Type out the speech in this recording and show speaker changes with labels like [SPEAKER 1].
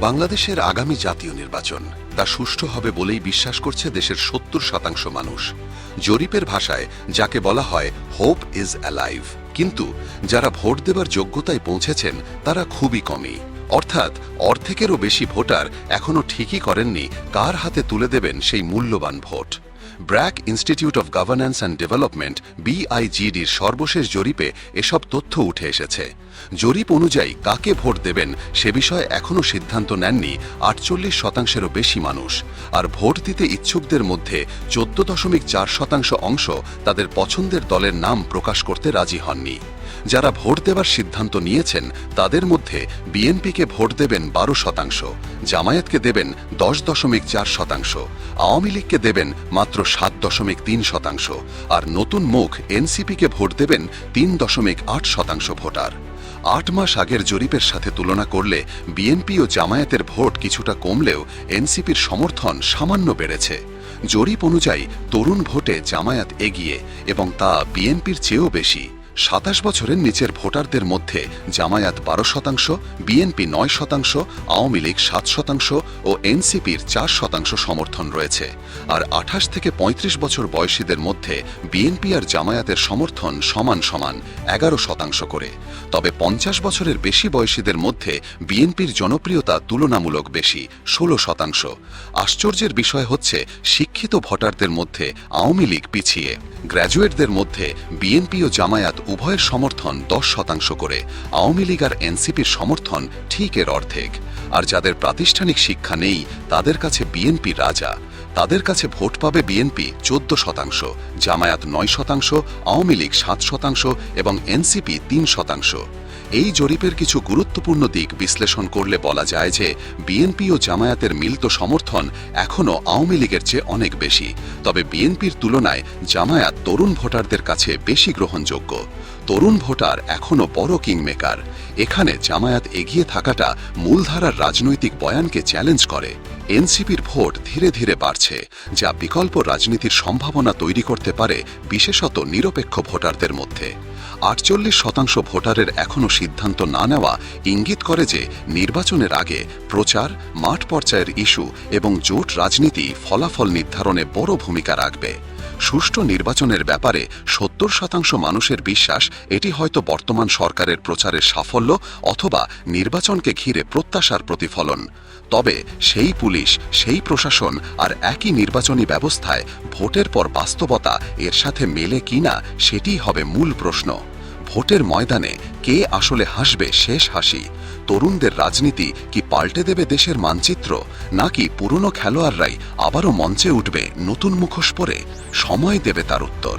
[SPEAKER 1] বাংলাদেশের আগামী জাতীয় নির্বাচন। তা সুষ্ঠু হবে বলেই বিশ্বাস করছে দেশের সত্তর শতাংশ মানুষ। জরিপের ভাষায় যাকে বলা হয় হোপ ইজ অ্যালাইভ কিন্তু যারা ভোট দেবার যোগ্যতায় পৌঁছেছেন, তারা খুবই কমই। অর্থাৎ, অর্ধেকেরও বেশি ভোটার এখনও ঠিকই করেননি কার হাতে তুলে দেবেন সেই মূল্যবান vote. BRAC institute of governance and development, বিআইজিডির সর্বশেষ জরিপে এসব তথ্য উঠে এসেছে। জরিপ অনুযায়ী কাকে ভোট দেবেন সে বিষয়ে এখনও সিদ্ধান্ত নেননি আটচল্লিশ শতাংশেরও বেশি মানুষ। আর ভোট দিতে ইচ্ছুকদের মধ্যে চোদ্দ দশমিক চার শতাংশ অংশ তাদের পছন্দের দলের নাম প্রকাশ করতে রাজি হননি। যারা ভোট দেবার সিদ্ধান্ত নিয়েছেন, তাদের মধ্যে বিএনপিকে ভোট দেবেন বারো শতাংশ, জামায়াতকে দেবেন দশ দশমিক চার শতাংশ, আওয়ামী লীগকে দেবেন মাত্র সাত দশমিক তিন শতাংশ, আর নতুন মুখ এনসিপিকে ভোট দেবেন তিন দশমিক আট শতাংশ ভোটার। আট মাস আগের জরিপের সাথে তুলনা করলে বিএনপি ও জামায়াতের ভোট কিছুটা কমলেও এনসিপির সমর্থন সামান্য বেড়েছে। জরিপ অনুযায়ী তরুণ ভোটে জামায়াত এগিয়ে এবং তা বিএনপির চেয়েও বেশি। সাতাশ বছরের নিচের ভোটারদের মধ্যে জামায়াত বারো শতাংশ, বিএনপি নয় শতাংশ, আওয়ামী লীগ সাত শতাংশ ও এনসিপির চার শতাংশ সমর্থন রয়েছে। আর আঠাশ থেকে ৩৫ বছর বয়সীদের মধ্যে বিএনপি আর জামায়াতের সমর্থন সমান সমান এগারো শতাংশ করে। তবে পঞ্চাশ বছরের বেশি বয়সীদের মধ্যে বিএনপির জনপ্রিয়তা তুলনামূলক বেশি, ষোলো শতাংশ। আশ্চর্যের বিষয় হচ্ছে, শিক্ষিত ভোটারদের মধ্যে আওয়ামী লীগ পিছিয়ে। গ্র্যাজুয়েটদের মধ্যে বিএনপি ও জামায়াত উভয়ের সমর্থন দশ শতাংশ করে আওয়ামী লীগ আর এনসিপির সমর্থন ঠিক এর অর্ধেক। আর যাদের প্রাতিষ্ঠানিক শিক্ষা নেই, তাদের কাছে বিএনপি রাজা। তাদের কাছে ভোট পাবে বিএনপি চোদ্দ শতাংশ, জামায়াত নয় শতাংশ, আওয়ামী লীগ সাত শতাংশ এবং এনসিপি তিন শতাংশ। এই জরিপের কিছু গুরুত্বপূর্ণ দিক বিশ্লেষণ করলে বলা যায় যে বিএনপি ও জামায়াতের মিলিত সমর্থন এখনও আওয়ামী লীগের চেয়ে অনেক বেশি। তবে বিএনপির তুলনায় জামায়াত তরুণ ভোটারদের কাছে বেশি গ্রহণযোগ্য। তরুণ ভোটার এখনও বড় কিংমেকার। এখানে জামায়াত এগিয়ে থাকাটা মূলধারার রাজনৈতিক বয়ানকে চ্যালেঞ্জ করে। এনসিপির ভোট ধীরে ধীরে বাড়ছে, যা বিকল্প রাজনীতির সম্ভাবনা তৈরি করতে পারে বিশেষত নিরপেক্ষ ভোটারদের মধ্যে। আটচল্লিশ শতাংশ ভোটারের এখনও সিদ্ধান্ত না নেওয়া ইঙ্গিত করে যে নির্বাচনের আগে প্রচার, মাঠ পর্যায়ের ইস্যু এবং জোট রাজনীতি ফলাফল নির্ধারণে বড় ভূমিকা রাখবে। সুষ্ঠু নির্বাচনের ব্যাপারে সত্তর শতাংশ মানুষের বিশ্বাস এটি হয়তো বর্তমান সরকারের প্রচারের সাফল্য অথবা নির্বাচনকে ঘিরে প্রত্যাশার প্রতিফলন। তবে সেই পুলিশ, সেই প্রশাসন আর একই নির্বাচনী ব্যবস্থায় ভোটের পর বাস্তবতা এর সাথে মেলে কিনা সেটিই হবে মূল প্রশ্ন। ভোটের ময়দানে কে আসলে হাসবে শেষ হাসি। তরুণদের রাজনীতি কি পাল্টে দেবে দেশের মানচিত্র, নাকি পুরনো খেলোয়াড়রাই আবারও মঞ্চে উঠবে নতুন মুখোশ পরে সময় দেবে তার উত্তর।